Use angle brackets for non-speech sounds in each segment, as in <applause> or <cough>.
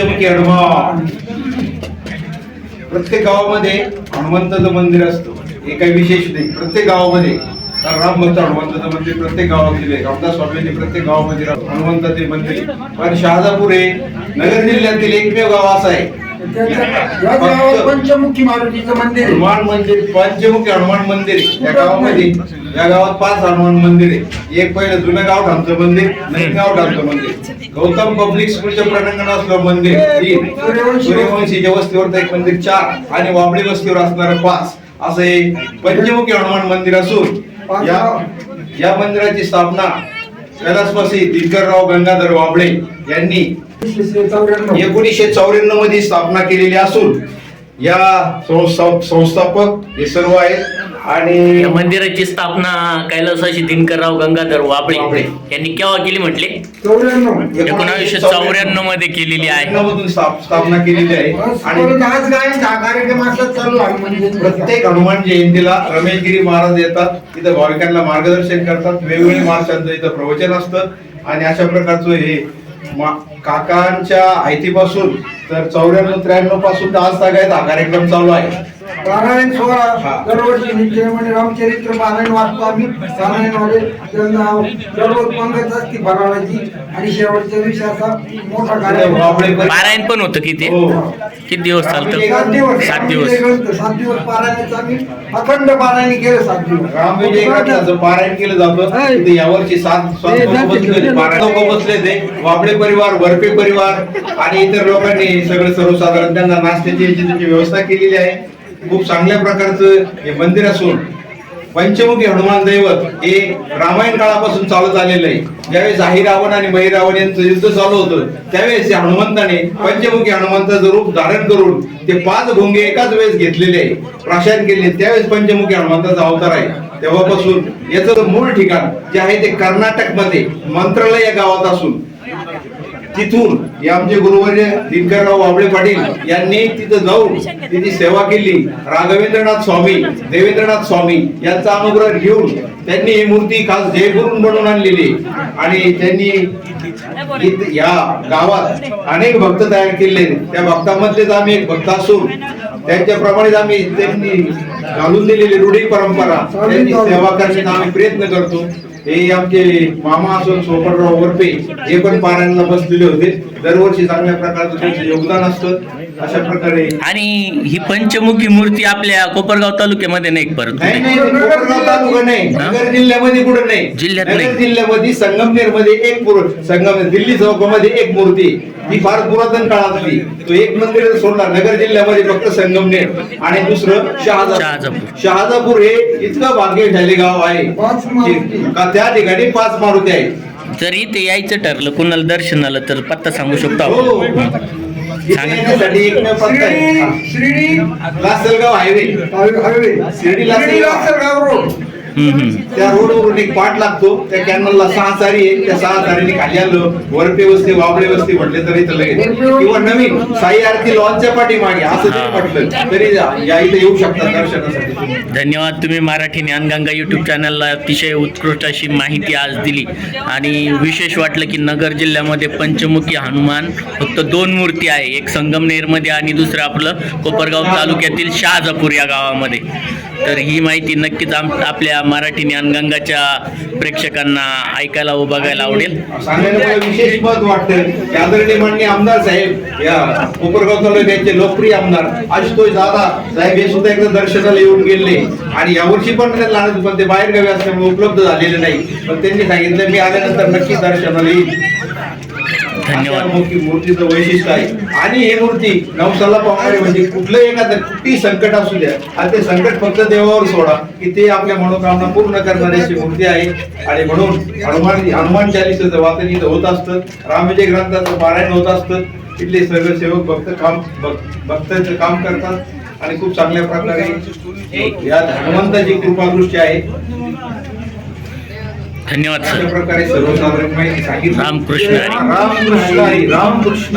पंचमुखी हनुमान प्रत्येक गावामध्ये हनुमंताचं मंदिर असतं. हे काही विशेष नाही. प्रत्येक गावामध्ये कारण राम भक्त हनुमंताचं मंदिर प्रत्येक गावामध्ये आहे. रामदास स्वामींनी प्रत्येक गावामध्ये हनुमंताचे मंदिर. पण शहाजापूर हे नगर जिल्ह्यातील एकमेव गाव असं आहे. या गावात पंचमुखी मारुतीचं मंदिर आहे. हनुमान मंदिर पंचमुखी हनुमान मंदिर आहे. या गावामध्ये. या गावात पाच हनुमान मंदिर आहे. एक पहिलं जुनं गाव ठाणचं मंदिर नवीन गाव ठाणचं मंदिर. गौतम पब्लिक स्कूलच्या प्रांगणात असलं मंदिर. तीन सूर्यवंशीच्या वस्तीवर एक मंदिर चार आणि वाबळी वस्तीवर असणारं पाच. असं हे पंचमुखी हनुमान मंदिर असून या या मंदिराची स्थापना कैलासवासी दिनकरराव गंगाधर वाबळे यांनी. एकोणीसशे चौऱ्याण्णव. मध्ये स्थापना केलेली असून या संस्था- संस्थापक हे सर्व आहेत. आणि या मंदिराची स्थापना कैलासाशी दिनकरराव गंगाधर वाबळे. यांनी केव्हा केली म्हटले? चौऱ्याण्णव. एकोणावीसशे चौऱ्याण्णव. मध्ये केलेली आहे. मधून स्थापना केलेली आहे. आणि परत आज काय हा कार्यक्रम असाच चालू आहे. म्हणजे प्रत्येक हनुमान जयंतीला रमेशगिरी महाराज येतात. तिथं भाविकांना मार्गदर्शन करतात. वेगवेगळे महाराजांचं इथं प्रवचन असतं. आणि अशा प्रकारचं हे मा- काकांच्या आयतीपासून तर चौऱ्याण्णव त्र्याण्णवपासून तर आज सगळ्यात हा कार्यक्रम चालू आहे. पारायण. सोहळा दरवर्षी नित्यनेमाने रामचरित्र पारायण वाचतो आम्ही. पारायणवाले त्यांना दररोज पंगत असते फराळाची आणि शेवटच्या दिवशी असा मोठा कार्यक्रम. पारायण पण होतं किती? हो. किती दिवस चालतं? सात दिवस. सात दिवस. पारायणाचं आम्ही. अखंड पारायण केलं सात दिवस. पारायण केलं जातं. यावर्षी सात सात लोकं बसले पारायण. लोक बसले ते. वाबळे परिवार वरपे परिवार आणि इतर लोकांनी सगळं सर्वसाधारण त्यांना नाश्त्याची याची त्याची व्यवस्था केलेली आहे. खूप चांगल्या प्रकारचं हे मंदिर असून पंचमुखी हनुमान दैवत हे रामायण काळापासून चालत आलेलं आहे. ज्यावेळेस जाहीर रावण आणि महिरावण यांचं युद्ध चालू होतं त्यावेळेस या हनुमंताने पंचमुखी हनुमंताचं रूप धारण करून ते पाच भोंगे एकाच वेळेस घेतलेले आहे. प्राशन केले त्यावेळेस पंचमुखी हनुमंताचा अवतार आहे. तेव्हापासून याचं मूळ ठिकाण जे आहे ते कर्नाटकमध्ये मंत्रालय या गावात असून तिथून आमचे गुरुवर्य दिनकरराव वाबळे पाटील यांनी तिथं जाऊन तिची सेवा केली. राघवेंद्रनाथ स्वामी देवेंद्रनाथ स्वामी यांचा अनुग्रह घेऊन त्यांनी ही मूर्ती खास जयपूरून बनवून आणलेली. आणि त्यांनी या गावात अनेक भक्त तयार केले. त्या भक्तामधलेच आम्ही एक भक्त असून त्यांच्याप्रमाणेच आम्ही त्यांनी घालून दिलेली रूढी परंपरा. त्यांची सेवा करण्याचा आम्ही प्रयत्न करतो. हे आमचे मामा असून सोपटराव वरपे हे पण पारायणाला बसलेले होते. दरवर्षी चांगल्या प्रकारचं त्यांचं योगदान असतं. अशा प्रकारे आणि ही पंचमुखी मूर्ती आपल्या कोपरगाव तालुक्यामध्ये नाही परत नाही नाही नाही, कोपरगाव तालुका नाही. नगर जिल्ह्यामध्ये कुठं नाही. जिल्ह्यात नगर नाही. जिल्ह्यामध्ये संगमनेरमध्ये एक मूर- संगम दिल्ली चौकामध्ये एक मूर्ती. ती फार पुरातन काळातली तो एक मंदिर सोडला नगर जिल्ह्यामध्ये फक्त संगमनेर आणि दुसरं शहाजापूर. शहाजापूर. शहाजापूर हे इतकं भाग्यशाली गाव आहे. पाच मारुती. का त्या ठिकाणी पाच मारुती आहेत. जर इथे यायचं ठरलं कुणाला दर्शनाला तर पत्ता सांगू शकतो हो. आपण एकमेव आहे हा. Shirdi Shirdi Lasalgaon highway highway Shirdi Lasalgaon. Road. त्या रोडवरून एक पाठ लागतो. त्या कॅनलला सहा चारी आहे त्या सहा चारीने खाली आलं. वरपे वस्ती वाबळे वस्ती म्हटले तरी इथं लगेच. किंवा नवीन साई आरती लॉनच्या पाठीमागे असं जरी म्हटलं तरी या इथे येऊ शकतात दर्शनासाठी. धन्यवाद तुम्ही मराठी ज्ञानगंगा यूट्यूब चॅनलला अतिशय उत्कृष्ट अशी माहिती आज दिली. आणि विशेष वाटलं की नगर जिल्ह्यामध्ये पंचमुखी हनुमान फक्त दोन मूर्ती आहे. एक संगमनेरमध्ये आणि दुसरं आपलं कोपरगाव तालुक्यातील शहाजापूर या गावामध्ये. तर ही माहिती नक्कीच आम आपल्या मराठी ज्ञानगंगाच्या प्रेक्षकांना ऐकायला व बघायला आवडेल. सांगायला मला विशेष मत वाटतं. आदरणीय माननीय आमदार साहेब या कोपरगाव तालुक्याचे लोकप्रिय आमदार आशुतोष दादा साहेब हे सुद्धा एकदा दर्शनाला येऊन गेले. आणि यावर्षी पण त्यांना लहान पण ते बाहेर गावी असल्यामुळे उपलब्ध झालेले नाही. पण त्यांनी सांगितलं मी आल्यानंतर नक्की दर्शनाला येईल धन्यवाद. मूर्तीचं वैशिष्ट्य आहे. आणि ही मूर्ती नवसाला पावणारी म्हणजे कुठलं एखादं कुठली संकट असू द्या. आणि ते संकट फक्त देवावर सोडा की ते आपल्या मनोकामना पूर्ण करणारी अशी मूर्ती आहे. आणि म्हणून हनुमान हनुमान चालिसाचं वाचन इथं होत असतं. रामविजय ग्रंथाचं पारायण होत असतं. इथले सर्व सेवक भक्त काम भक्तांचं काम करतात. आणि खूप चांगल्या प्रकारे यात हनुमंताची कृपादृष्टी आहे. धन्यवाद सर. प्रकारे सर्वसाधारण माहिती सांगितली. रामकृष्ण हरी. रामकृष्ण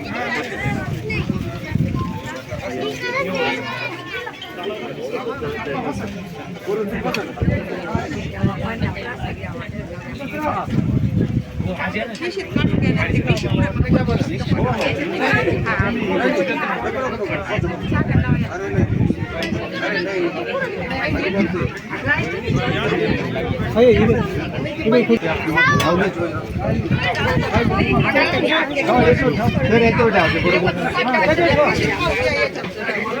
ಎಷ್ಟು ಎಷ್ಟು ಉಂಟು ಎಷ್ಟು ಉಂಟು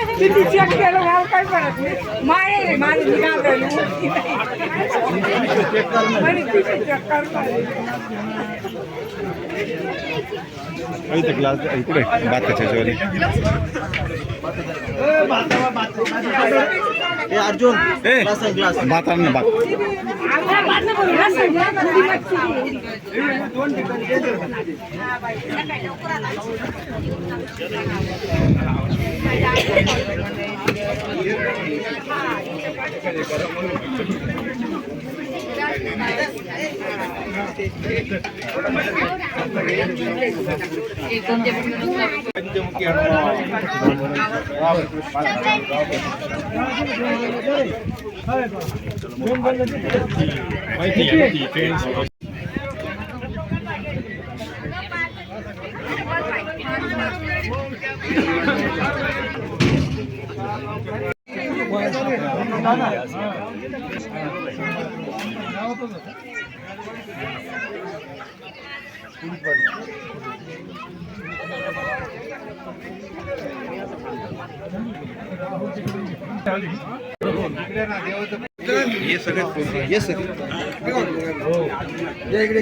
किती चेक केलं मला काय पडत नाही. माय आहे, माझी मी घाबरली. म्हणे, किती check करता इथे ग्लास इकडे भाताच्या जेवणी भात आण ना भात आम्हाला बातम्या करून घ्या, सगळ्या थोडी <laughs> मच्छी हे सगळे हे सगळे ये इकडे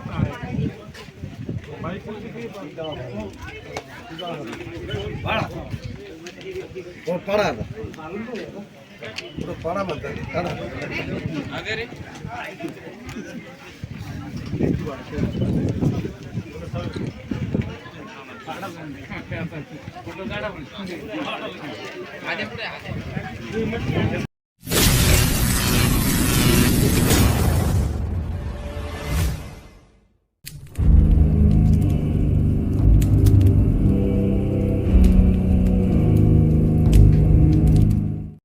पडा Vai, para. Vou parar. Para, mano. Para. Agora.